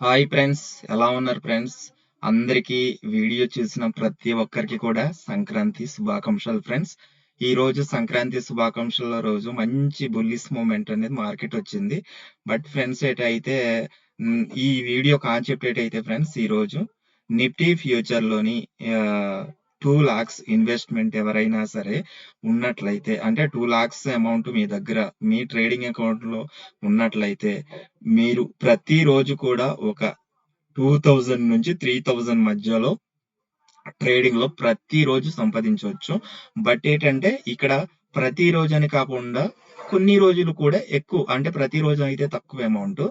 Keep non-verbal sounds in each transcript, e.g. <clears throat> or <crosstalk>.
Hi friends ఎలా ఉన్నారు friends అందరికీ వీడియో చూసిన ప్రతి ఒక్కరికి కూడా సంక్రాంతి శుభాకాంక్షలు ఫ్రెండ్స్ ఈ రోజు సంక్రాంతి శుభాకాంక్షల రోజు మంచి బుల్లిస్ మూమెంట్ అనేది మార్కెట్ వచ్చింది. బట్ ఫ్రెండ్స్ ఏటైతే ఈ వీడియో కాన్సెప్ట్ ఏటైతే ఫ్రెండ్స్ ఈ రోజు నిఫ్టీ ఫ్యూచర్లోని టూ లాక్స్ ఇన్వెస్ట్మెంట్ ఎవరైనా సరే ఉన్నట్లయితే అంటే టూ లాక్స్ అమౌంట్ మీ దగ్గర మీ ట్రేడింగ్ అకౌంట్లో ఉన్నట్లయితే మీరు ప్రతి రోజు కూడా ఒక టూ థౌజండ్ నుంచి త్రీ థౌజండ్ మధ్యలో ట్రేడింగ్లో ప్రతి రోజు సంపాదించవచ్చు. బట్ ఏంటంటే ఇక్కడ ప్రతిరోజు అని కాకుండా కొన్ని రోజులు కూడా ఎక్కువ అంటే ప్రతిరోజు అయితే తక్కువ అమౌంట్.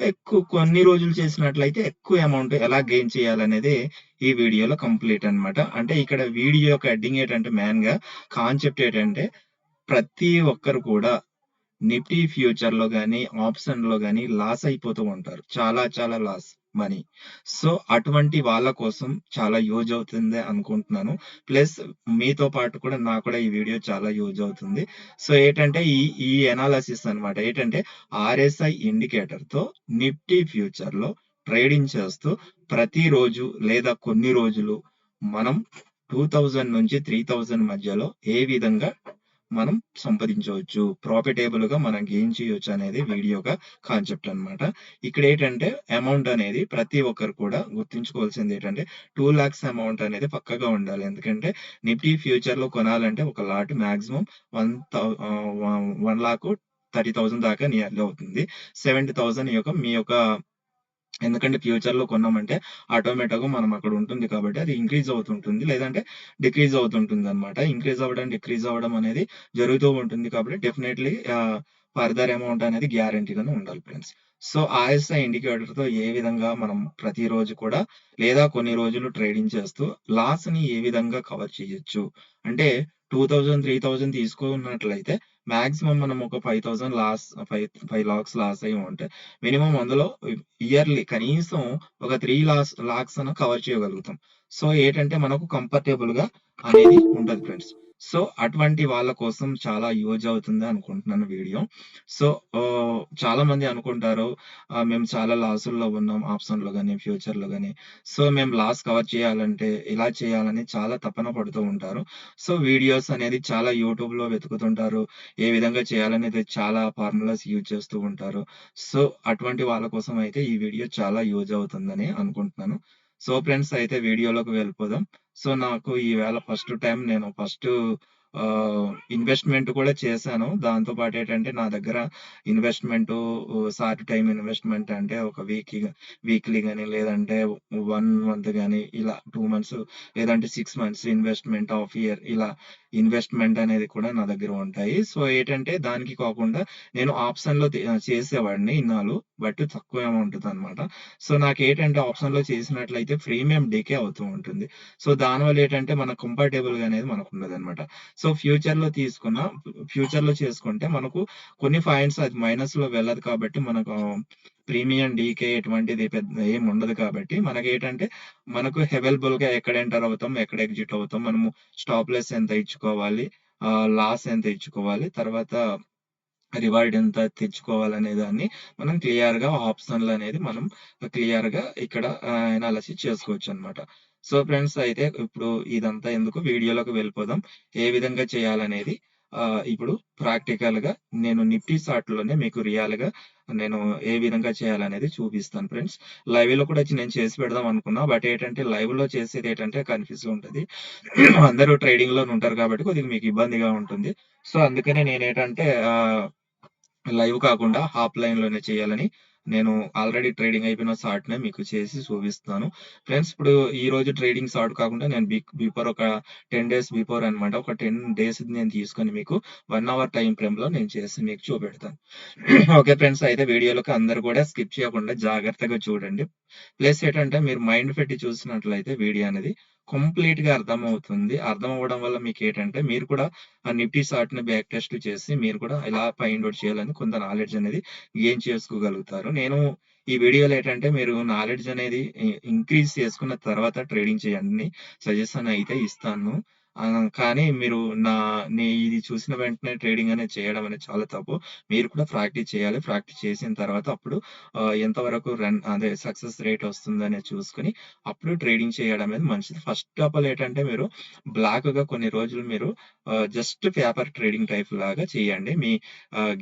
ఎక్కువ కొన్ని రోజులు చేసినట్లయితే ఎక్కువ అమౌంట్ ఎలా గెయిన్ చేయాలనేది ఈ వీడియోలో కంప్లీట్ అన్నమాట. అంటే ఇక్కడ వీడియో యొక్క హెడ్డింగ్ ఏంటంటే మ్యాన్గా కాన్సెప్ట్ ఏంటంటే ప్రతి ఒక్కరు కూడా నిఫ్టీ ఫ్యూచర్లో గానీ ఆప్షన్లో గానీ లాస్ అయిపోతూ ఉంటారు. చాలా చాలా లాస్ మనీ. సో అటువంటి వాళ్ళ కోసం చాలా యూజ్ అవుతుంది అనుకుంటున్నాను. ప్లస్ మీతో పాటు కూడా నాకు కూడా ఈ వీడియో చాలా యూజ్ అవుతుంది. సో ఏంటంటే ఈ ఈ ఎనాలసిస్ అన్నమాట. ఏంటంటే ఆర్ఎస్ఐ ఇండికేటర్తో నిఫ్టీ ఫ్యూచర్లో ట్రేడింగ్ చేస్తూ ప్రతిరోజు లేదా కొన్ని రోజులు మనం టూ థౌజండ్ నుంచి త్రీ థౌజండ్ మధ్యలో ఏ విధంగా మనం సంపాదించవచ్చు. ప్రాఫిటేబుల్గా మనం గెయిన్ చేయొచ్చు అనేది వీడియోగా కాన్సెప్ట్ అన్నమాట. ఇక్కడ ఏంటంటే అమౌంట్ అనేది ప్రతి ఒక్కరు కూడా గుర్తుంచుకోవాల్సింది ఏంటంటే టూ లాక్స్ అమౌంట్ అనేది పక్కగా ఉండాలి. ఎందుకంటే నిఫ్టీ ఫ్యూచర్లో కొనాలంటే ఒక lot maximum one one lakh thirty thousand దాకా నియర్లీ అవుతుంది. సెవెంటీ థౌసండ్ యొక్క మీ యొక్క ఎందుకంటే ఫ్యూచర్లో కొన్నామంటే ఆటోమేటిక్గా మనం అక్కడ ఉంటుంది కాబట్టి అది ఇంక్రీజ్ అవుతుంటుంది. లేదంటే డిక్రీజ్ అవుతుంటుంది అనమాట ఇంక్రీజ్ అవ్వడం డిక్రీజ్ అవ్వడం అనేది జరుగుతూ ఉంటుంది కాబట్టి డెఫినెట్లీ ఫర్దర్ అమౌంట్ అనేది గ్యారంటీగానే ఉండాలి ఫ్రెండ్స్ సో ఆర్ఎస్ఐ ఇండికేటర్తో ఏ విధంగా మనం ప్రతిరోజు కూడా లేదా కొన్ని రోజులు ట్రేడింగ్ చేస్తూ లాస్ని ఏ విధంగా కవర్ చేయొచ్చు? అంటే టూ థౌజండ్ త్రీ థౌజండ్ తీసుకున్నట్లయితే మాక్సిమం మనం ఒక five thousand loss five five lakhs loss అయ్యి ఉంటాయి మినిమం అందులో ఇయర్లీ కనీసం ఒక త్రీ లాస్ లాక్స్ అన్న కవర్ చేయగలుగుతాం. సో ఏంటంటే మనకు కంఫర్టబుల్గా అనేది ఉంటది ఫ్రెండ్స్. సో అటువంటి వాళ్ళ కోసం చాలా యూజ్ అవుతుంది అనుకుంటున్నాను వీడియో. సో చాలా మంది అనుకుంటారు మేము చాలా లాసుల్లో ఉన్నాం ఆప్షన్లో కానీ ఫ్యూచర్లో కానీ. సో మేము లాస్ కవర్ చేయాలంటే ఇలా చేయాలని చాలా తపన పడుతూ ఉంటారు. సో వీడియోస్ అనేది చాలా యూట్యూబ్లో వెతుకుతుంటారు. ఏ విధంగా చేయాలనేది చాలా ఫార్ములాస్ యూజ్ చేస్తూ ఉంటారు. సో అటువంటి వాళ్ళ కోసం అయితే ఈ వీడియో చాలా యూజ్ అవుతుందని అనుకుంటున్నాను. సో ఫ్రెండ్స్ అయితే వీడియోలోకి వెళ్ళిపోదాం. సో నాకు ఈవేళ ఫస్ట్ టైం నేను ఫస్ట్ ఇన్వెస్ట్మెంట్ కూడా చేశాను. దాంతో పాటు ఏంటంటే నా దగ్గర ఇన్వెస్ట్మెంట్ షార్ట్ టైం ఇన్వెస్ట్మెంట్ అంటే ఒక వీక్ వీక్లీ కానీ లేదంటే వన్ మంత్ కానీ ఇలా టూ మంత్స్ లేదంటే six months investment of year ఇలా ఇన్వెస్ట్మెంట్ అనేది కూడా నా దగ్గర ఉంటాయి. సో ఏంటంటే దానికి కాకుండా నేను ఆప్షన్లో చేసేవాడిని ఇన్నాళ్ళు బట్ తక్కువ అమౌంట్ అనమాట సో నాకు ఏంటంటే ఆప్షన్లో చేసినట్లయితే ప్రీమియం డికే అవుతూ ఉంటుంది. సో దానివల్ల ఏంటంటే మన కంఫర్టబుల్గా అనేది మనకు ఉండదు అనమాట సో ఫ్యూచర్లో తీసుకున్న ఫ్యూచర్లో చేసుకుంటే మనకు కొన్ని ఫైన్స్ అది మైనస్లో వెళ్ళదు కాబట్టి మనకు ప్రీమియం డీకే ఎటువంటిది పెద్ద ఏం ఉండదు కాబట్టి మనకి ఏంటంటే మనకు అవైలబుల్గా ఎక్కడ ఎంటర్ అవుతాం ఎక్కడ ఎగ్జిట్ అవుతాం మనము స్టాప్ లెస్ ఎంత ఇచ్చుకోవాలి లాస్ ఎంత ఇచ్చుకోవాలి తర్వాత రివార్డ్ ఎంత తెచ్చుకోవాలనే దాన్ని మనం క్లియర్గా ఆప్షన్లు అనేది మనం క్లియర్గా ఇక్కడ అనాలసిస్ చేసుకోవచ్చు అన్నమాట సో ఫ్రెండ్స్ అయితే ఇప్పుడు ఇదంతా ఎందుకు వీడియోలోకి వెళ్ళిపోదాం? ఏ విధంగా చేయాలనేది ఇప్పుడు ప్రాక్టికల్గా నేను నిఫ్టీ షార్ట్లోనే మీకు రియల్గా నేను ఏ విధంగా చేయాలనేది చూపిస్తాను ఫ్రెండ్స్. లైవ్లో కూడా నేను చేసి పెడదాం అనుకున్నా బట్ ఏంటంటే లైవ్లో చేసేది ఏంటంటే కన్ఫ్యూజ్ ఉంటుంది. <clears throat> అందరూ ట్రేడింగ్లో ఉంటారు కాబట్టి కొద్దిగా మీకు ఇబ్బందిగా ఉంటుంది. సో అందుకనే నేను ఏంటంటే లైవ్ కాకుండా ఆఫ్లైన్లోనే చేయాలని నేను ఆల్రెడీ ట్రేడింగ్ అయిపోయిన షార్ట్ నే మీకు చేసి చూపిస్తాను. ఫ్రెండ్స్ ఇప్పుడు ఈ రోజు ట్రేడింగ్ షార్ట్ కాకుండా నేను బిఫోర్ ఒక టెన్ డేస్ బిఫోర్ అనమాట ఒక టెన్ డేస్ నేను తీసుకొని మీకు వన్ అవర్ టైం ఫ్రేమ్లో నేను చేసి మీకు చూపెడతాను. <clears throat> ఓకే ఫ్రెండ్స్ అయితే వీడియోలోకి అందరు కూడా స్కిప్ చేయకుండా జాగ్రత్తగా చూడండి. ప్లస్ ఏంటంటే మీరు మైండ్ పెట్టి చూసినట్లయితే వీడియో అనేది కంప్లీట్గా అర్థం అవుతుంది అర్థం అవ్వడం వల్ల మీకు ఏంటంటే మీరు కూడా ఆ నిఫ్టీ షార్ట్ని బ్యాక్ టెస్ట్ చేసి మీరు కూడా ఇలా ఫైండ్ అవుట్ చేయాలని కొంత నాలెడ్జ్ అనేది గెయిన్ చేసుకోగలుగుతారు. నేను ఈ వీడియోలో ఏంటంటే మీరు నాలెడ్జ్ అనేది ఇంక్రీజ్ చేసుకున్న తర్వాత ట్రేడింగ్ చేయండి. సజెషన్ అయితే ఇస్తాను. కానీ మీరు నా నే ఇది చూసిన వెంటనే ట్రేడింగ్ అనేది చేయడం అనేది చాలా తప్పు. మీరు కూడా ప్రాక్టీస్ చేయాలి. ప్రాక్టీస్ చేసిన తర్వాత అప్పుడు ఎంతవరకు రన్ అదే సక్సెస్ రేట్ వస్తుందనేది చూసుకుని అప్పుడు ట్రేడింగ్ చేయడం అనేది మంచిది. ఫస్ట్ ఆఫ్ ఆల్ ఏంటంటే మీరు బ్లాక్‌గా కొన్ని రోజులు మీరు జస్ట్ పేపర్ ట్రేడింగ్ టైప్ లాగా చేయండి. మీ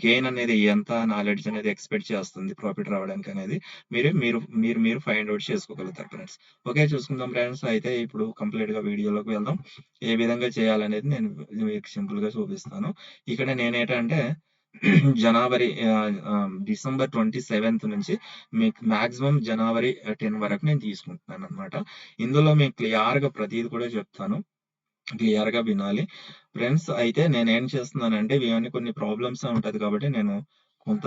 గెయిన్ అనేది ఎంత నాలెడ్జ్ అనేది ఎక్స్‌పెక్ట్ చేస్తుంది ప్రాఫిట్ రావడానికి అనేది మీరు మీరు మీరు మీరు ఫైండ్ అవుట్ చేసుకోగలుగుతారు ఫ్రెండ్స్. ఓకే చూసుకుందాం ఫ్రెండ్స్. అయితే ఇప్పుడు కంప్లీట్‌గా వీడియోలోకి వెళ్దాం. ఏ విధంగా చేయాలనేది నేను మీకు సింపుల్‌గా చూపిస్తాను. ఇక్కడ నేనేటంటే జనవరి డిసెంబర్ ట్వంటీ సెవెంత్ నుంచి మీకు మాక్సిమం జనవరి 10 వరకు నేను తీసుకుంటున్నాను అనమాట ఇందులో మీకు క్లియర్‌గా ప్రతీది కూడా చెప్తాను. క్లియర్‌గా వినాలి. ఫ్రెండ్స్ అయితే నేను ఏం చేస్తున్నానంటే ఇవన్నీ కొన్ని ప్రాబ్లమ్స్ ఉంటది కాబట్టి నేను కొంత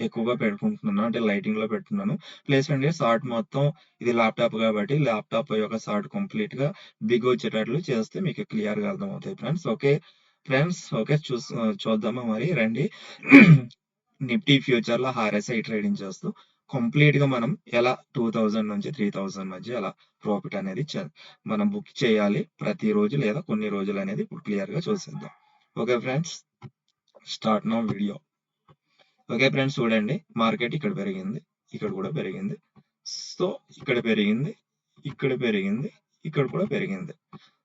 ఎక్కువగా పెట్టుకుంటున్నాను. అంటే లైటింగ్లో పెట్టున్నాను ప్లేస్ అండి షార్ట్ మొత్తం ఇది ల్యాప్‌టాప్ కాబట్టి ల్యాప్‌టాప్ యొక్క షార్ట్ కంప్లీట్గా బిగ్ వచ్చేటట్లు చేస్తే మీకు క్లియర్గా అర్థమవుతాయి ఫ్రెండ్స్. ఓకే. Friends okay. చూస్ చూద్దామా మరి రండి. <clears throat> నిఫ్టీ ఫ్యూచర్‌లో ఆర్ఎస్ఐ ట్రేడింగ్ చేస్తూ కంప్లీట్గా మనం ఎలా 2000 నుంచి 3000 మధ్య ఎలా ప్రాఫిట్ అనేది మనం బుక్ చేయాలి ప్రతి రోజు లేదా కొన్ని రోజులు అనేది ఇప్పుడు క్లియర్‌గా చూసేద్దాం. Okay friends. Start now video. Okay friends చూడండి. మార్కెట్ ఇక్కడ పెరిగింది. ఇక్కడ కూడా పెరిగింది. సో ఇక్కడ పెరిగింది. ఇక్కడ పెరిగింది. ఇక్కడ కూడా పెరిగింది.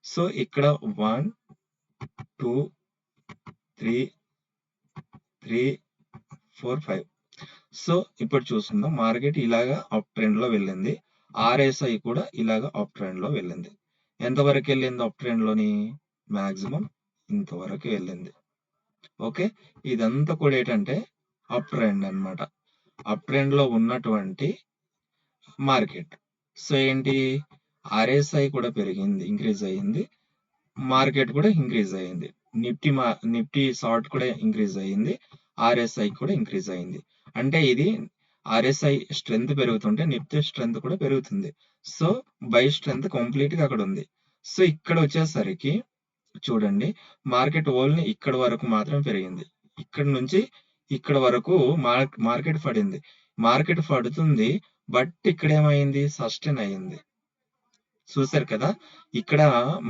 సో ఇక్కడ 1, 2, 3, 3, 4, 5 సో ఇప్పుడు చూసుకుందాం. మార్కెట్ ఇలాగా అప్ ట్రెండ్‌లో వెళ్ళింది. ఆర్ఎస్ఐ కూడా ఇలాగా అప్ ట్రెండ్‌లో వెళ్ళింది. ఎంతవరకు వెళ్ళింది అప్ ట్రెండ్‌లోని? మాక్సిమం ఇంతవరకు వెళ్ళింది. ఓకే. ఇదంతా కూడా ఏంటంటే అప్ ట్రెండ్ అన్నమాట. అప్ ట్రెండ్‌లో ఉన్నటువంటి మార్కెట్. సో ఏంటి ఆర్ఎస్ఐ కూడా పెరిగింది. ఇంక్రీజ్ అయ్యింది. మార్కెట్ కూడా ఇంక్రీజ్ అయ్యింది. నిఫ్టీ మా నిఫ్టీ షార్ట్ కూడా ఇంక్రీజ్ అయ్యింది. ఆర్ఎస్ఐ కూడా ఇంక్రీజ్ అయింది. అంటే ఇది ఆర్ఎస్ఐ స్ట్రెంత్ పెరుగుతుంటే నిఫ్టీ స్ట్రెంత్ కూడా పెరుగుతుంది. సో బై స్ట్రెంత్ కంప్లీట్‌గా అక్కడ ఉంది. సో ఇక్కడ వచ్చేసరికి చూడండి మార్కెట్ ఓల్ని ఇక్కడ వరకు మాత్రం పెరిగింది. ఇక్కడ నుంచి ఇక్కడ వరకు మార్ మార్కెట్ పడింది. మార్కెట్ పడుతుంది. బట్ ఇక్కడ ఏమైంది సస్టైన్ అయింది. చూసారు కదా! ఇక్కడ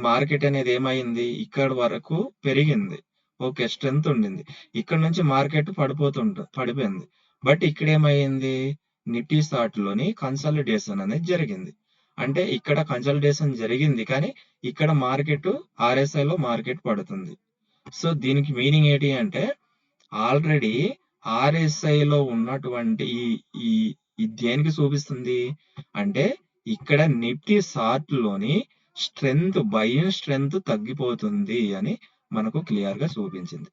మార్కెట్ అనేది ఏమైంది ఇక్కడ వరకు పెరిగింది. ఓకే. స్ట్రెంత్ ఉండింది. ఇక్కడ నుంచి మార్కెట్ పడిపోతుంట పడిపోయింది. బట్ ఇక్కడ ఏమైంది నిఫ్టీ లోని కన్సాలిడేషన్ అనేది జరిగింది. అంటే ఇక్కడ కన్సాలిడేషన్ జరిగింది. కానీ ఇక్కడ మార్కెట్ ఆర్ఎస్ఐలో మార్కెట్ పడుతుంది. సో దీనికి మీనింగ్ ఏంటి అంటే ఆల్రెడీ ఆర్ఎస్ఐలో ఉన్నటువంటి ఈ ఈ దేనికి చూపిస్తుంది? అంటే ఇక్కడ నిఫ్టీ షార్ట్‌లోని స్ట్రెంత్ బయింగ్ స్ట్రెంత్ తగ్గిపోతుంది అని మనకు క్లియర్‌గా చూపించింది.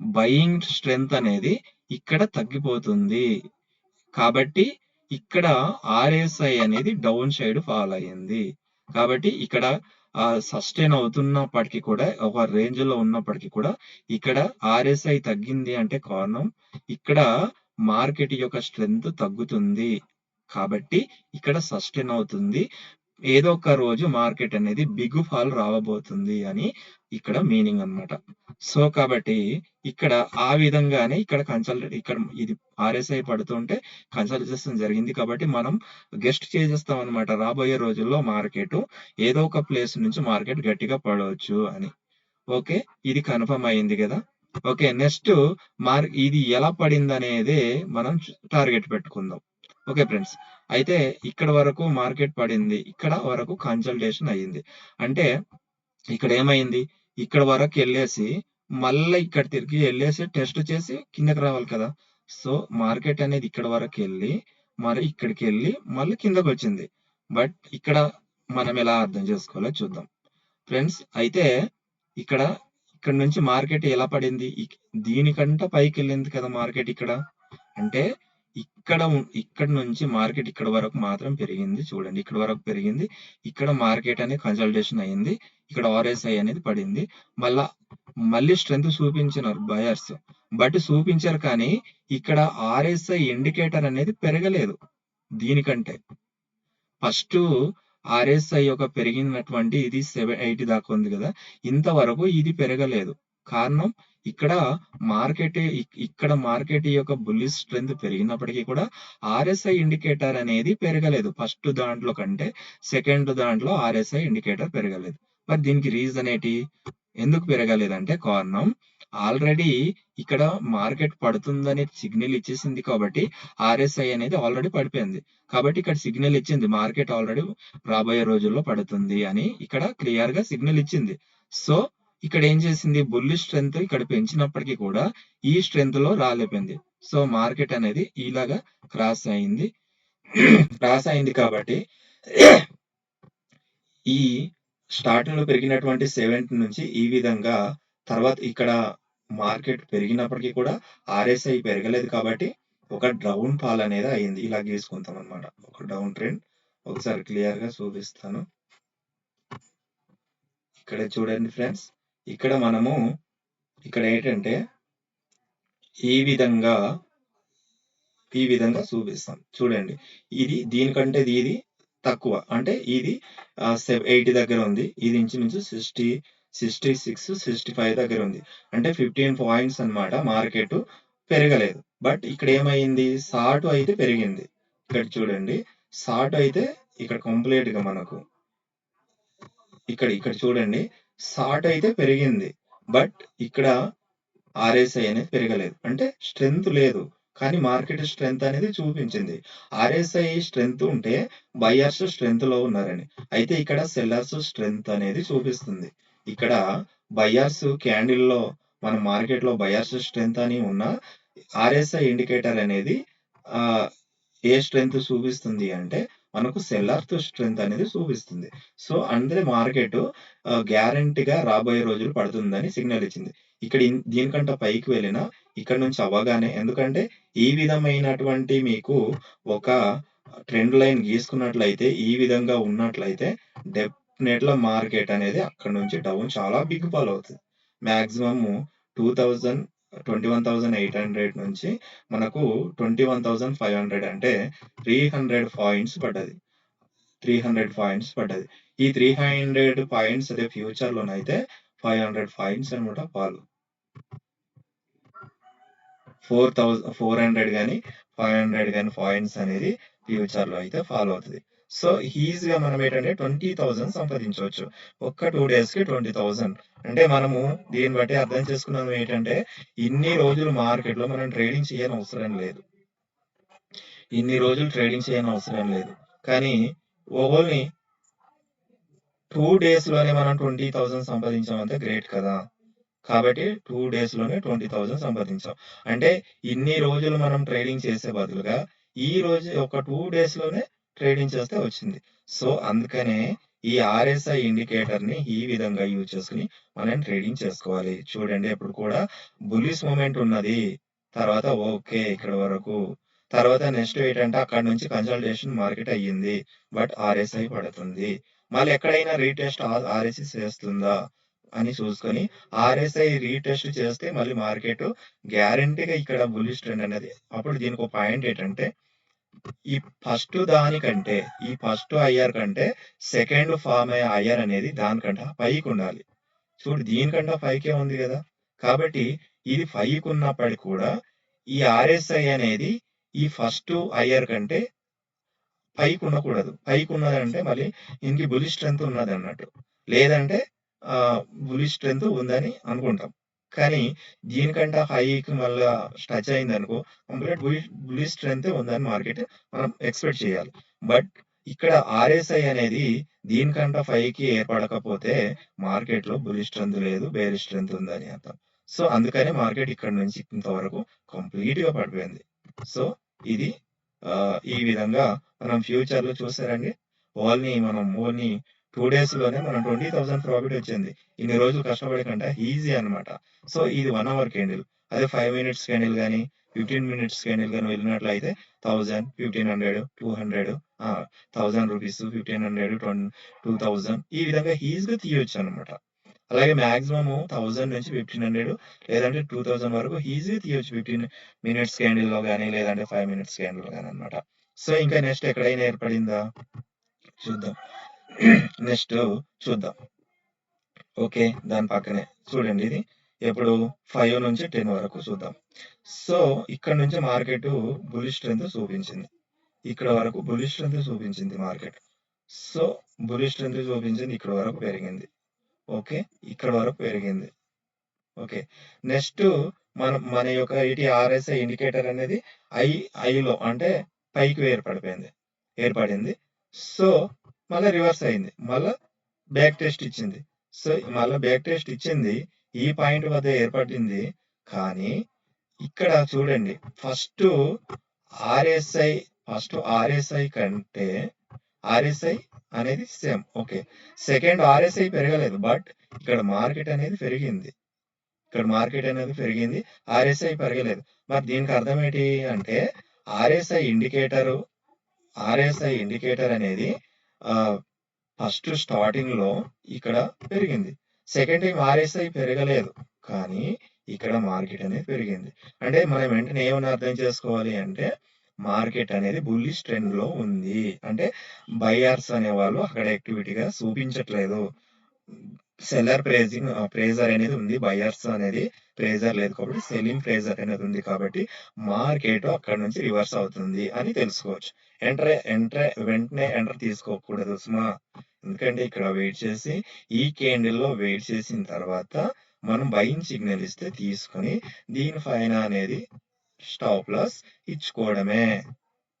బయింగ్ స్ట్రెంత్ అనేది ఇక్కడ తగ్గిపోతుంది. కాబట్టి ఇక్కడ ఆర్ఎస్ఐ అనేది డౌన్ సైడ్ ఫాల్ అయ్యింది. కాబట్టి ఇక్కడ సస్టైన్ అవుతున్నప్పటికీ కూడా ఒక రేంజ్లో ఉన్నప్పటికీ కూడా ఇక్కడ ఆర్ఎస్ఐ తగ్గింది అంటే కారణం ఇక్కడ మార్కెట్ యొక్క స్ట్రెంగ్త్ తగ్గుతుంది. కాబట్టి ఇక్కడ సస్టైన్ అవుతుంది. ఏదో ఒక రోజు మార్కెట్ అనేది బిగ్ ఫాల్ రావబోతుంది అని ఇక్కడ మీనింగ్ అన్నమాట. సో కాబట్టి ఇక్కడ ఆ విధంగానే ఇక్కడ కన్సల్ట్ ఇక్కడ ఇది ఆర్ఎస్ఐ పడుతుంటే కన్సల్టేషన్ జరిగింది కాబట్టి మనం గెస్ట్ చేసేస్తాం అన్నమాట. రాబోయే రోజుల్లో మార్కెట్ ఏదో ఒక ప్లేస్ నుంచి మార్కెట్ గట్టిగా పడవచ్చు అని. ఓకే. ఇది కన్ఫర్మ్ అయింది కదా! ఓకే. నెక్స్ట్ మార్ ఇది ఎలా పడింది అనేది మనం టార్గెట్ పెట్టుకుందాం. Okay friends. అయితే ఇక్కడ వరకు మార్కెట్ పడింది. ఇక్కడ వరకు కన్సల్టేషన్ అయ్యింది. అంటే ఇక్కడ ఏమైంది? ఇక్కడ వరకు వెళ్ళేసి మళ్ళీ ఇక్కడ తిరిగి వెళ్ళేసి టెస్ట్ చేసి కిందకి రావాలి కదా! సో మార్కెట్ అనేది ఇక్కడ వరకు వెళ్ళి మరి ఇక్కడికి వెళ్ళి మళ్ళీ కిందకొచ్చింది. బట్ ఇక్కడ మనం ఎలా అర్థం చేసుకోవాలో చూద్దాం. ఫ్రెండ్స్ అయితే ఇక్కడ ఇక్కడ నుంచి మార్కెట్ ఎలా పడింది? దీనికంట పైకి వెళ్ళింది కదా మార్కెట్ ఇక్కడ. అంటే ఇక్కడ ఇక్కడ నుంచి మార్కెట్ ఇక్కడ వరకు మాత్రం పెరిగింది చూడండి. ఇక్కడ వరకు పెరిగింది. ఇక్కడ మార్కెట్ అనేది కన్సల్టేషన్ అయింది. ఇక్కడ ఆర్ఎస్ఐ అనేది పడింది. మళ్ళా మళ్ళీ స్ట్రెంత్ చూపించినారు బయర్స్. బట్ చూపించారు కానీ ఇక్కడ ఆర్ఎస్ఐ ఇండికేటర్ అనేది పెరగలేదు. దీనికంటే. ఫస్ట్ ఆర్ఎస్ఐ యొక్క పెరిగినటువంటి ఇది సెవెన్ ఎయిటీ దాకా ఉంది కదా! ఇంతవరకు ఇది పెరగలేదు. కారణం ఇక్కడ మార్కెట్ ఇక్కడ మార్కెట్ యొక్క బుల్లిష్ స్ట్రెంత్ పెరిగినప్పటికీ కూడా ఆర్ఎస్ఐ ఇండికేటర్ అనేది పెరగలేదు. ఫస్ట్ దాంట్లో కంటే సెకండ్ దాంట్లో ఆర్ఎస్ఐ ఇండికేటర్ పెరగలేదు. మరి దీనికి రీజన్ ఏంటి? ఎందుకు పెరగలేదంటే కారణం ఆల్రెడీ ఇక్కడ మార్కెట్ పడుతుందని సిగ్నల్ ఇచ్చేసింది కాబట్టి ఆర్ఎస్ఐ అనేది ఆల్రెడీ పడిపోయింది. కాబట్టి ఇక్కడ సిగ్నల్ ఇచ్చింది మార్కెట్ ఆల్రెడీ రాబోయే రోజుల్లో పడుతుంది అని ఇక్కడ క్లియర్గా సిగ్నల్ ఇచ్చింది. సో ఇక్కడ ఏం చేసింది? బుల్లి స్ట్రెంత్ ఇక్కడ పెంచినప్పటికీ కూడా ఈ స్ట్రెంత్లో రాలేపోయింది సో మార్కెట్ అనేది ఇలాగా క్రాస్ అయింది. క్రాస్ అయింది కాబట్టి ఈ స్టార్టింగ్లో పెరిగినటువంటి సెవెంటీ నుంచి ఈ విధంగా తర్వాత ఇక్కడ మార్కెట్ పెరిగినప్పటికీ కూడా ఆర్ఎస్ఐ పెరగలేదు కాబట్టి ఒక డౌన్ ఫాల్ అనేది అయింది. ఇలా గీసుకుంటాం అనమాట ఒక డౌన్ ట్రెండ్. ఒకసారి క్లియర్గా చూపిస్తాను. ఇక్కడ చూడండి ఫ్రెండ్స్. ఇక్కడ మనము ఇక్కడ ఏంటంటే ఈ విధంగా ఈ విధంగా చూపిస్తాం. చూడండి. ఇది దీనికంటే ఇది తక్కువ. అంటే ఇది ఎయిటీ దగ్గర ఉంది. ఇది ఇంచుమించు sixty sixty six sixty five దగ్గర ఉంది. అంటే ఫిఫ్టీన్ పాయింట్స్ అన్నమాట మార్కెట్ పెరగలేదు. బట్ ఇక్కడ ఏమైంది? సాటు అయితే పెరిగింది. ఇక్కడ చూడండి. సాటు అయితే ఇక్కడ కంప్లీట్గా మనకు ఇక్కడ ఇక్కడ చూడండి. సాట్ అయితే పెరిగింది. బట్ ఇక్కడ ఆర్ఎస్ఐ అనేది పెరగలేదు. అంటే స్ట్రెంగ్త్ లేదు. కానీ మార్కెట్ స్ట్రెంగ్త్ అనేది చూపించింది. ఆర్ఎస్ఐ స్ట్రెంగ్త్ ఉంటే బయర్స్ స్ట్రెంగ్త్లో ఉన్నారని. అయితే ఇక్కడ సెల్లర్స్ స్ట్రెంగ్త్ అనేది చూపిస్తుంది. ఇక్కడ బయర్స్ క్యాండిల్లో మన మార్కెట్లో బయర్స్ స్ట్రెంగ్త్ అని ఉన్న ఆర్ఎస్ఐ ఇండికేటర్ అనేది ఆ ఏ స్ట్రెంగ్త్ చూపిస్తుంది అంటే మనకు సెల్లర్ స్ట్రెంత్ అనేది చూపిస్తుంది. సో అందులో మార్కెట్ గ్యారంటీగా రాబోయే రోజులు పడుతుందని సిగ్నల్ ఇచ్చింది. ఇక్కడ దీనికంటే పైకి వెళ్ళిన ఇక్కడ నుంచి అవ్వగానే ఎందుకంటే ఈ విధమైనటువంటి మీకు ఒక ట్రెండ్ లైన్ గీసుకున్నట్లయితే ఈ విధంగా ఉన్నట్లయితే డెఫినెట్ల మార్కెట్ అనేది అక్కడ నుంచి డౌన్ చాలా బిగ్ ఫాల్ అవుతుంది. Maximum two thousand twenty one thousand eight hundred నుంచి మనకు twenty one thousand five hundred అంటే త్రీ హండ్రెడ్ పాయింట్స్ పడ్డది. త్రీ హండ్రెడ్ పాయింట్స్ పడ్డది. ఈ త్రీ హండ్రెడ్ పాయింట్స్ అదే ఫ్యూచర్ లోనైతే ఫైవ్ హండ్రెడ్ పాయింట్స్ అనమాట పాలు. ఫోర్ థౌజండ్ ఫోర్ హండ్రెడ్ కానీ ఫైవ్ హండ్రెడ్ కానీ పాయింట్స్ అనేది ఫ్యూచర్లో అయితే ఫాలో అవుతుంది. సో ఈజీగా మనం ఏంటంటే ట్వంటీ థౌసండ్ సంపాదించవచ్చు. ఒక్క టూ డేస్కి ట్వంటీ థౌసండ్ అంటే మనము దీన్ని బట్టి అర్థం చేసుకున్నాం ఏంటంటే ఇన్ని రోజులు మార్కెట్లో మనం ట్రేడింగ్ చేయని అవసరం లేదు. ఇన్ని రోజులు ట్రేడింగ్ చేయని అవసరం లేదు. కానీ ఓన్లీ టూ డేస్లోనే మనం ట్వంటీ థౌసండ్ సంపాదించామంటే గ్రేట్ కదా. కాబట్టి టూ డేస్లోనే ట్వంటీ థౌసండ్ సంపాదించాం. అంటే ఇన్ని రోజులు మనం ట్రేడింగ్ చేసే బదులుగా ఈ రోజు ఒక టూ డేస్లోనే ట్రేడింగ్ చేస్తే వచ్చింది. సో అందుకనే ఈ ఆర్ఎస్ఐ ఇండికేటర్ని ఈ విధంగా యూజ్ చేసుకుని మనం ట్రేడింగ్ చేసుకోవాలి. చూడండి ఇప్పుడు కూడా బులిస్ మూమెంట్ ఉన్నది. తర్వాత ఓకే ఇక్కడ వరకు. తర్వాత నెక్స్ట్ ఏంటంటే అక్కడ నుంచి కన్సల్టేషన్ మార్కెట్ అయ్యింది. బట్ ఆర్ఎస్ఐ పడుతుంది. మళ్ళీ ఎక్కడైనా రీటెస్ట్ ఆర్ఎస్ఐ చేస్తుందా అని చూసుకొని ఆర్ఎస్ఐ రీటెస్ట్ చేస్తే మళ్ళీ మార్కెట్ గ్యారంటీగా ఇక్కడ బులిష్ ట్రెండ్ అనేది. అప్పుడు దీనికి ఒక పాయింట్ ఏంటంటే ఈ ఫస్ట్ దానికంటే ఈ ఫస్ట్ ఐఆర్ కంటే సెకండ్ ఫామ్ అయ్యే ఐఆర్ అనేది దానికంటే పైకి ఉండాలి. చూడు దీనికంటే పైకే ఉంది కదా. కాబట్టి ఇది పైకి ఉన్నప్పటికీ కూడా ఈ ఆర్ఎస్ఐ అనేది ఈ ఫస్ట్ ఐఆర్ కంటే పైకి ఉండకూడదు. పైకి ఉన్నదంటే మళ్ళీ ఇంకి బులి స్ట్రెంత్ ఉన్నది అన్నట్టు. లేదంటే ఆ బులి స్ట్రెంత్ ఉందని అనుకుంటాం. కానీ దీనికంటే హైకి మళ్ళా టచ్ అయింది అనుకో కంప్లీట్ బులి బులి స్ట్రెంత్ ఉందని మార్కెట్ మనం ఎక్స్పెక్ట్ చేయాలి. బట్ ఇక్కడ ఆర్ఎస్ఐ అనేది దీనికంటే ఫైవ్కి ఏర్పడకపోతే మార్కెట్లో బులి స్ట్రెంత్ లేదు బేరి స్ట్రెంత్ ఉందని అర్థం. సో అందుకనే మార్కెట్ ఇక్కడ నుంచి ఇంతవరకు కంప్లీట్గా పడిపోయింది. సో ఇది ఈ విధంగా మనం ఫ్యూచర్లో చూసారండి వాళ్ళని మనం ఓన్లీ టూ డేస్లోనే మనం ట్వంటీ థౌసండ్ ప్రాఫిట్ వచ్చింది. ఇన్ని రోజులు కష్టపడే కంటే ఈజీ అన్నమాట. సో ఇది వన్ అవర్ క్యాండిల్ అదే ఫైవ్ మినిట్స్ క్యాండిల్ కానీ ఫిఫ్టీన్ మినిట్స్ క్యాండిల్ కానీ వెళ్ళినట్లయితే thousand fifteen hundred two hundred thousand rupees fifteen hundred two thousand ఈ విధంగా ఈజీగా తీయొచ్చు అనమాట అలాగే మాక్సిమం థౌజండ్ నుంచి ఫిఫ్టీన్ హండ్రెడ్ లేదంటే టూ థౌజండ్ వరకు ఈజీగా తీయొచ్చు ఫిఫ్టీన్ మినిట్స్ క్యాండిల్లో కానీ లేదంటే ఫైవ్ మినిట్స్ క్యాండిల్ కానీ అనమాట సో ఇంకా నెక్స్ట్ ఎక్కడైనా ఏర్పడిందా? చూద్దాం. నెక్స్ట్ చూద్దాం. ఓకే దాని పక్కనే. చూడండి ఇది ఎప్పుడు? ఫైవ్ నుంచి టెన్ వరకు చూద్దాం. సో ఇక్కడ నుంచి మార్కెట్ బులిష్ స్ట్రెంత్ చూపించింది. ఇక్కడ వరకు బులిష్ స్ట్రెంత్ చూపించింది మార్కెట్. సో బులిష్ స్ట్రెంత్ చూపించింది ఇక్కడ వరకు పెరిగింది. ఓకే ఇక్కడ వరకు పెరిగింది. ఓకే నెక్స్ట్ మన మన యొక్క ఇటీ ఆర్ఎస్ఐ ఇండికేటర్ అనేది ఐ ఐలో అంటే పైకి ఏర్పడిపోయింది. ఏర్పడింది. సో మళ్ళీ రివర్స్ అయింది. మళ్ళా బ్యాక్ టెస్ట్ ఇచ్చింది. సో మళ్ళీ బ్యాక్ టెస్ట్ ఇచ్చింది. ఈ పాయింట్ వద్ద ఏర్పడింది. కానీ ఇక్కడ చూడండి. ఫస్ట్ ఆర్ఎస్ఐ ఫస్ట్ ఆర్ఎస్ఐ కంటే ఆర్ఎస్ఐ అనేది సేమ్ ఓకే సెకండ్ ఆర్ఎస్ఐ పెరగలేదు. బట్ ఇక్కడ మార్కెట్ అనేది పెరిగింది. ఇక్కడ మార్కెట్ అనేది పెరిగింది. ఆర్ఎస్ఐ పెరగలేదు. మరి దీనికి అర్థం ఏంటి అంటే ఆర్ఎస్ఐ ఇండికేటర్ ఆర్ఎస్ఐ ఇండికేటర్ అనేది ఫస్ట్ స్టార్టింగ్లో ఇక్కడ పెరిగింది. సెకండ్ టైం ఆర్ఎస్ఐ పెరగలేదు. కానీ ఇక్కడ మార్కెట్ అనేది పెరిగింది. అంటే మనం వెంటనే ఏమని అర్థం చేసుకోవాలి అంటే మార్కెట్ అనేది బుల్లిష్ ట్రెండ్లో ఉంది. అంటే బయర్స్ అనేవాళ్ళు అక్కడ యాక్టివిటీగా చూపించట్లేదు. సెల్లర్ ప్రేజింగ్ ప్రేజర్ అనేది ఉంది బయర్స్ అనేది ప్రేజర్ లేదు కాబట్టి సెల్లింగ్ ప్రేజర్ అనేది ఉంది కాబట్టి మార్కెట్ అక్కడ నుంచి రివర్స్ అవుతుంది అని తెలుసుకోవచ్చు. ఎంటర్ ఎంటర్ వెంటనే ఎంటర్ తీసుకోకూడదు సుమా. ఎందుకంటే ఇక్కడ వెయిట్ చేసి ఈ క్యాండిల్లో వెయిట్ చేసిన తర్వాత మనం బయింగ్ సిగ్నల్ ఇస్తే తీసుకొని దీని పైన అనేది స్టాప్ లాస్ ఇచ్చుకోవడమే.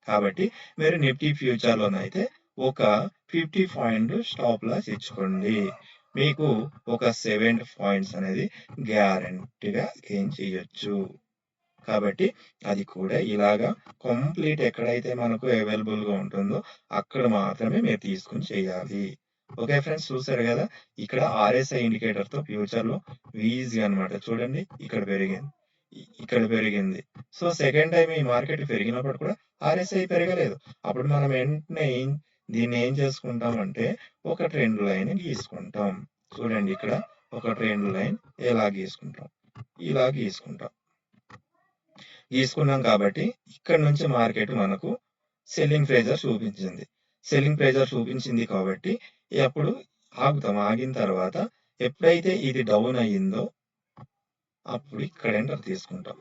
కాబట్టి మీరు నిఫ్టీ ఫ్యూచర్లోనైతే ఒక ఫిఫ్టీ పాయింట్ స్టాప్ లాస్ ఇచ్చుకోండి. మీకు ఒక సెవెన్ పాయింట్స్ అనేది గ్యారంటీగా గెయిన్ చేయొచ్చు. కాబట్టి అది కూడా ఇలాగా కంప్లీట్ ఎక్కడైతే మనకు అవైలబుల్గా ఉంటుందో అక్కడ మాత్రమే మీరు తీసుకుని చేయాలి. ఓకే ఫ్రెండ్స్ చూసారు కదా? ఇక్కడ ఆర్ఎస్ఐ ఇండికేటర్తో ఈజీ అనమాట చూడండి ఇక్కడ పెరిగింది. ఇక్కడ పెరిగింది. సో సెకండ్ టైం ఈ మార్కెట్ పెరిగినప్పుడు కూడా ఆర్ఎస్ఐ పెరగలేదు. అప్పుడు మనం వెంటనే దీన్ని ఏం చేసుకుంటాం అంటే ఒక ట్రెండ్ లైన్ గీసుకుంటాం. చూడండి ఇక్కడ ఒక ట్రెండ్ లైన్ ఎలా గీసుకుంటాం? ఇలా గీసుకుంటాం. గీసుకున్నాం కాబట్టి ఇక్కడ నుంచి మార్కెట్ మనకు సెల్లింగ్ ప్రెజర్ చూపించింది. సెల్లింగ్ ప్రెజర్ చూపించింది కాబట్టి అప్పుడు ఆగుతాం. ఆగిన తర్వాత ఎప్పుడైతే ఇది డౌన్ అయ్యిందో అప్పుడు ఇక్కడ ఎంటర్ తీసుకుంటాం.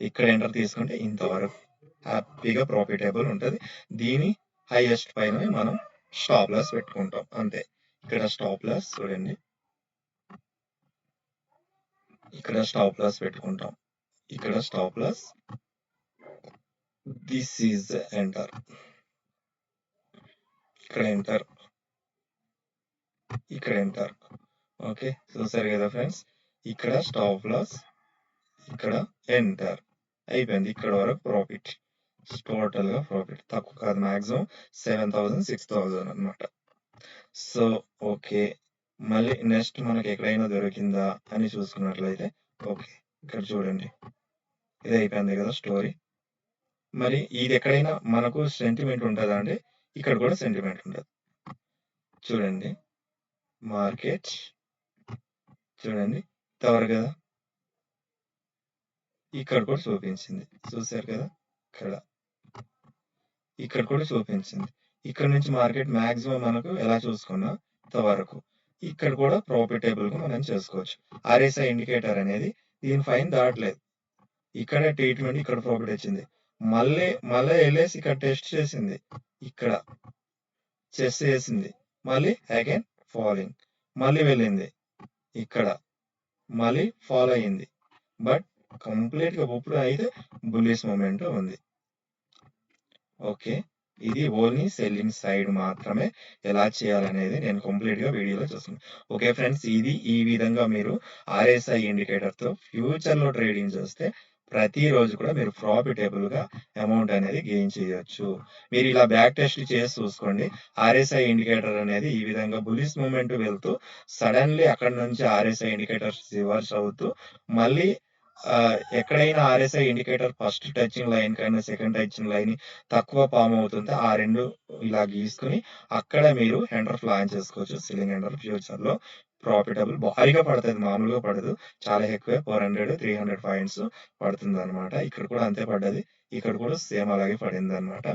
ఇక్కడ ఎంటర్ తీసుకుంటే ఇంతవరకు హ్యాపీగా ప్రాఫిటబుల్ ఉంటుంది. దీని హైయెస్ట్ పైన మనం స్టాప్ లాస్ పెట్టుకుంటాం. అంతే. ఇక్కడ స్టాప్ లాస్ చూడండి. ఇక్కడ స్టాప్ లాస్ పెట్టుకుంటాం. ఇక్కడ stop loss this is enter ఇక్కడ ఎంటర్ ఇక్కడ ఎంటర్ ఓకే చూసారు కదా ఫ్రెండ్స్ ఇక్కడ స్టాప్ లాస్ ఇక్కడ ఎంటర్ అయిపోయింది. ఇక్కడ వరకు ప్రాఫిట్ టోటల్గా ప్రాఫిట్. తక్కువ కాదు maximum seven thousand six thousand అనమాట సో ఓకే. మళ్ళీ నెక్స్ట్ మనకి ఎక్కడైనా దొరికిందా అని చూసుకున్నట్లయితే ఓకే. ఇక్కడ చూడండి. ఇది అయిపోయింది కదా స్టోరీ. మరి ఇది ఎక్కడైనా మనకు సెంటిమెంట్ ఉంటుందా అంటే ఇక్కడ కూడా సెంటిమెంట్ ఉంటుంది చూడండి. మార్కెట్. చూడండి. తవరు కదా. ఇక్కడ కూడా చూపించింది. చూసారు కదా? ఇక్కడ. ఇక్కడ కూడా చూపించింది. ఇక్కడ నుంచి మార్కెట్ మాక్సిమం మనకు ఎలా చూసుకున్నా ఇంతవరకు ఇక్కడ కూడా ప్రాఫిటబుల్గా మనం చేసుకోవచ్చు. ఆర్ఎస్ఐ ఇండికేటర్ అనేది దీని ఫైన్ దాటలేదు. ఇక్కడ ట్రీట్మెంట్ ఇక్కడ ప్రాఫిట్ వచ్చింది. మళ్ళీ మళ్ళీ వెళ్ళేసి ఇక్కడ టెస్ట్ చేసింది. ఇక్కడ చెస్ చేసింది. మళ్ళీ అగైన్ ఫాలోయింగ్. మళ్ళీ వెళ్ళింది. ఇక్కడ మళ్ళీ ఫాలో అయింది. బట్ కంప్లీట్గా ఇప్పుడు అయితే బుల్లిష్ మూమెంట్ ఉంది. ఓకే. ఇది ఓన్లీ సెల్లింగ్ సైడ్ మాత్రమే ఎలా చేయాలనేది నేను కంప్లీట్గా వీడియోలో చూస్తున్నాను ఓకే ఫ్రెండ్స్ ఇది ఈ విధంగా మీరు ఆర్ఎస్ఐ ఇండికేటర్తో ఫ్యూచర్లో ట్రేడింగ్ చేస్తే ప్రతిరోజు కూడా మీరు ప్రాఫిటబుల్గా అమౌంట్ అనేది గెయిన్ చేయొచ్చు. మీరు ఇలా బ్యాక్ టెస్ట్ చేసి చూసుకోండి. ఆర్ఎస్ఐ ఇండికేటర్ అనేది ఈ విధంగా బులిస్ మూమెంట్ వెళ్తూ సడన్లీ అక్కడ నుంచి ఆర్ఎస్ఐ ఇండికేటర్ రివర్స్ అవుతూ మళ్ళీ ఎక్కడైనా RSI indicator first touching line కైనా సెకండ్ టచింగ్ లైన్ తక్కువ పామ్ అవుతుంటే ఆ రెండు ఇలా గీసుకుని అక్కడ మీరు హెండర్ ప్లాన్ చేసుకోవచ్చు. సిలింగ్ హెండర్ ఫ్యూచర్లో ప్రాఫిటబుల్ భారీగా పడుతుంది. మామూలుగా పడదు. చాలా ఎక్కువ. Four hundred three hundred points పడుతుంది అనమాట ఇక్కడ కూడా అంతే పడ్డది. ఇక్కడ కూడా సేమ్ అలాగే పడింది అనమాట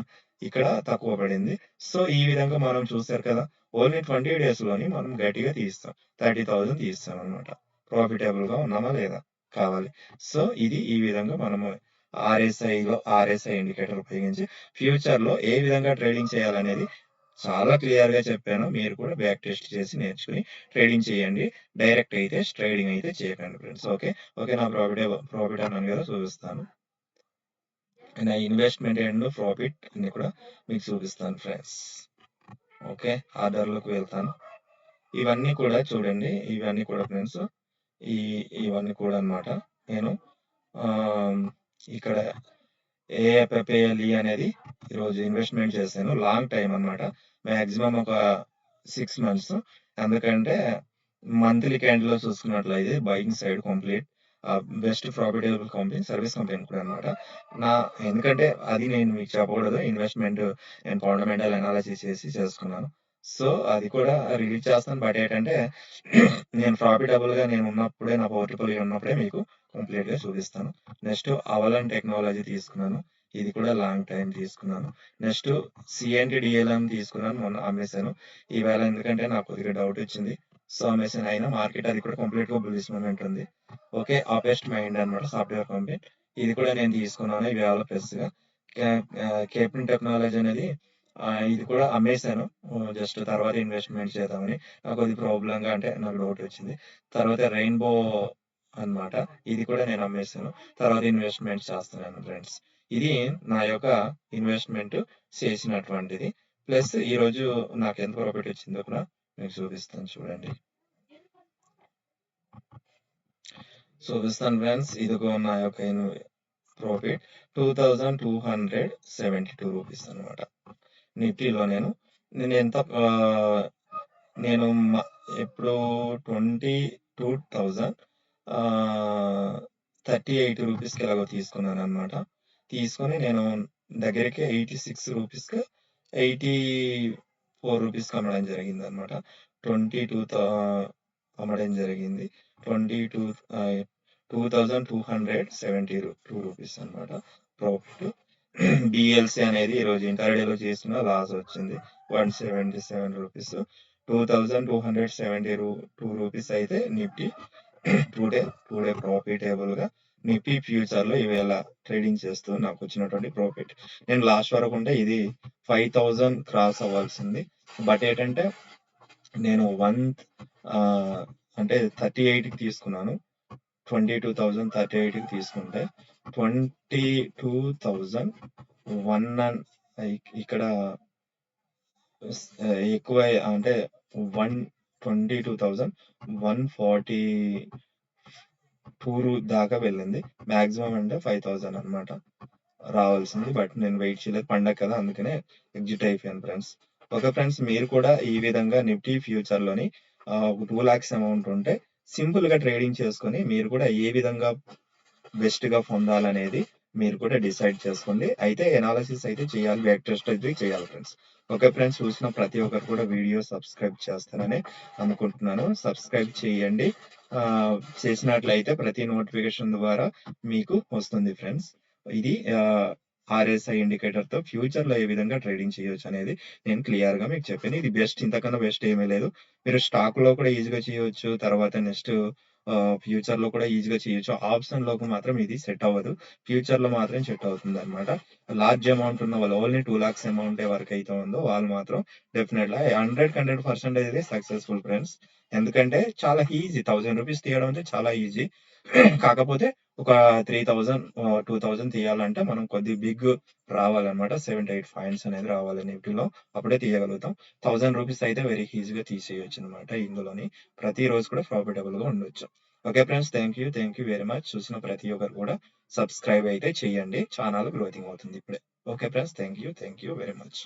ఇక్కడ తక్కువ పడింది. సో ఈ విధంగా మనం చూసారు కదా. ఓన్లీ ట్వంటీ డేస్లోని మనం గట్టిగా తీస్తాం. థర్టీ థౌసండ్ తీస్తాం అనమాట ప్రాఫిటబుల్గా ఉన్నామా లేదా? కావాలి. సో ఇది ఈ విధంగా మనము ఆర్ఎస్ఐలో ఆర్ఎస్ఐ ఇండికేటర్ ఉపయోగించి ఫ్యూచర్లో ఏ విధంగా ట్రేడింగ్ చేయాలనేది చాలా క్లియర్గా చెప్పాను. మీరు కూడా బ్యాక్ టెస్ట్ చేసి నేర్చుకుని ట్రేడింగ్ చేయండి. డైరెక్ట్ అయితే ట్రేడింగ్ అయితే చేయకండి ఫ్రెండ్స్. ఓకే? ఓకే నా ప్రాఫిట్ ప్రాఫిట్ అన్నాను కదా చూపిస్తాను. నా ఇన్వెస్ట్మెంట్ అండ్ ప్రాఫిట్ అన్ని కూడా మీకు చూపిస్తాను ఫ్రెండ్స్. ఓకే? ఆర్డర్లోకి వెళ్తాను. ఇవన్నీ కూడా చూడండి. ఇవన్నీ కూడా ఫ్రెండ్స్ ఈ ఇవన్నీ కూడా అన్నమాట. నేను ఇక్కడ ఏఎఫ్ఎఫ్ఏఎల్ఈ అనేది ఈరోజు ఇన్వెస్ట్మెంట్ చేశాను. లాంగ్ టైం అన్నమాట. మాక్సిమం ఒక సిక్స్ మంత్స్. ఎందుకంటే మంత్లీ క్యాండిల్లో చూసుకున్నట్లయితే biking side complete. Best profitable company service company కూడా అనమాట నా ఎందుకంటే అది నేను మీకు చెప్పకూడదు. ఇన్వెస్ట్మెంట్ నేను ఫండమెంటల్ అనాలిసిస్ చేసి చేసుకున్నాను. సో అది కూడా రిలీజ్ చేస్తాను. బట్ ఏంటంటే <clears throat> నేను ప్రాఫిటబుల్గా నేను ఉన్నప్పుడే నా పోర్టబుల్గా ఉన్నప్పుడే మీకు కంప్లీట్గా చూపిస్తాను. నెక్స్ట్ అవలన్ టెక్నాలజీ తీసుకున్నాను. ఇది కూడా లాంగ్ టైం తీసుకున్నాను. Next C N T D L M తీసుకున్నాను. మొన్న అమ్మేశాను. ఈవేళ ఎందుకంటే నాకు కొద్దిగా డౌట్ వచ్చింది. సో అమ్మేశాను. అయినా మార్కెట్ అది కూడా కంప్లీట్గా బుల్లిష్ మూమెంట్ ఉంది. ఓకే ఆపెస్ట్ మైండ్ అన్నమాట సాఫ్ట్వేర్ కంపెనీ ఇది కూడా నేను తీసుకున్నాను. ఈవేళ ప్లస్గా. కేపిన్ టెక్నాలజీ uh, అనేది ఇది కూడా అమ్మేశాను. జస్ట్ తర్వాత ఇన్వెస్ట్మెంట్ చేద్దామని. నాకు అది ప్రాబ్లంగా అంటే నాకు డౌట్ వచ్చింది. తర్వాత రెయిన్బో అన్నమాట. ఇది కూడా నేను అమ్మేశాను. తర్వాత ఇన్వెస్ట్మెంట్ చేస్తున్నాను ఫ్రెండ్స్ ఇది నా యొక్క ఇన్వెస్ట్మెంట్ చేసినటువంటిది. ప్లస్ ఈ రోజు నాకు ఎంత ప్రాఫిట్ వచ్చిందో కూడా మీకు చూపిస్తాను చూడండి. చూపిస్తాను ఫ్రెండ్స్ ఇదిగో నా యొక్క profit two thousand two hundred seventy two rupees అనమాట నిఫ్టీలో నేను. నేను ఎంత నేను మ- ఎప్పుడు twenty two thousand thirty eight రూపీస్కి ఎలాగో తీసుకున్నాను అనమాట తీసుకొని నేను దగ్గరికి ఎయిటీ సిక్స్ రూపీస్కి ఎయిటీ ఫోర్ రూపీస్కి అమ్మడం జరిగింది అనమాట ట్వంటీ టూ అమ్మడం జరిగింది. Twenty two two thousand two hundred seventy two rupees అనమాట ప్రాఫిట్. <clears throat> డిఎల్సి అనేది ఈరోజు ఇంటర్డేలో చేసిన లాస్ వచ్చింది. One seventy seven rupees. Two thousand two hundred seventy రూ టూ రూపీస్ అయితే నిఫ్టీ. <clears throat> టుడే టుడే ప్రాఫిటబుల్గా నిఫ్టీ ఫ్యూచర్లో ఈవేళ ట్రేడింగ్ చేస్తూ నాకు వచ్చినటువంటి ప్రాఫిట్. నేను లాస్ట్ వరకు ఉంటే ఇది ఫైవ్ థౌజండ్ క్రాస్ అవ్వాల్సింది. బట్ ఏంటంటే నేను వన్ అంటే థర్టీ ఎయిట్కి తీసుకున్నాను. ట్వంటీ టూ థౌజండ్ థర్టీ ఎయిట్కి తీసుకుంటే ట్వంటీ టూ థౌజండ్ వన్ ఇక్కడ ఎక్కువ అంటే one twenty two thousand one forty two దాకా వెళ్ళింది. మాక్సిమం అంటే ఫైవ్ థౌజండ్ అనమాట రావాల్సింది. బట్ నేను వెయిట్ చేయలేదు. పండగ కదా అందుకనే ఎగ్జిట్ అయిపోయాను ఫ్రెండ్స్. ఓకే ఫ్రెండ్స్ మీరు కూడా ఈ విధంగా నిఫ్టీ ఫ్యూచర్లోని టూ లాక్స్ అమౌంట్ ఉంటే సింపుల్గా ట్రేడింగ్ చేసుకొని మీరు కూడా ఏ విధంగా బెస్ట్గా పొందాలనేది మీరు కూడా డిసైడ్ చేసుకోండి. అయితే ఎనాలిసిస్ అయితే చేయాలి. బ్యాక్ టెస్ట్ అయితే చేయాలి ఫ్రెండ్స్ ఓకే ఫ్రెండ్స్ చూసిన ప్రతి ఒక్కరు కూడా వీడియో సబ్స్క్రైబ్ చేస్తారని అనుకుంటున్నాను. సబ్స్క్రైబ్ చేయండి. చేసినట్లయితే ప్రతి నోటిఫికేషన్ ద్వారా మీకు వస్తుంది ఫ్రెండ్స్ ఇది ఆర్ఎస్ఐ ఇండికేటర్తో ఫ్యూచర్లో ఏ విధంగా ట్రేడింగ్ చేయొచ్చు అనేది నేను క్లియర్గా మీకు చెప్పాను. ఇది బెస్ట్ ఇంతకన్నా బెస్ట్ ఏమీ లేదు. మీరు స్టాక్లో కూడా ఈజీగా చేయొచ్చు. తర్వాత నెక్స్ట్ ఫ్యూచర్లో కూడా ఈజీగా చేయొచ్చు. ఆప్షన్లోకి మాత్రం ఇది సెట్ అవ్వదు. ఫ్యూచర్లో మాత్రం సెట్ అవుతుంది అనమాట లార్జ్ అమౌంట్ ఉన్న వాళ్ళు ఓన్లీ టూ లాక్స్ అమౌంట్ వరకు అయితే ఉందో వాళ్ళు మాత్రం డెఫినెట్గా హండ్రెడ్ హండ్రెడ్ పర్సెంట్ అయితే సక్సెస్ఫుల్ ఫ్రెండ్స్ ఎందుకంటే చాలా ఈజీ థౌసండ్ రూపీస్ తీయడం అంటే చాలా ఈజీ <clears throat> కాకపోతే ఒక త్రీ థౌజండ్ టూ థౌజండ్ తీయాలంటే మనం కొద్ది బిగ్ రావాలన్నమాట. సెవెన్ ఎయిట్ ఫైన్స్ అనేది రావాలి నిఫ్టీలో అప్పుడే తీయగలుగుతాం. థౌసండ్ రూపీస్ అయితే వెరీ ఈజీగా తీసేయొచ్చు అనమాట ఇందులోని. ప్రతి రోజు కూడా ప్రాఫిటబుల్గా ఉండొచ్చు. Okay friends thank you thank you very much చూసిన ప్రతి ఒక్కరు కూడా సబ్స్క్రైబ్ అయితే చేయండి. ఛానల్ గ్రోతింగ్ అవుతుంది ఇప్పుడే. Okay friends thank you thank you very much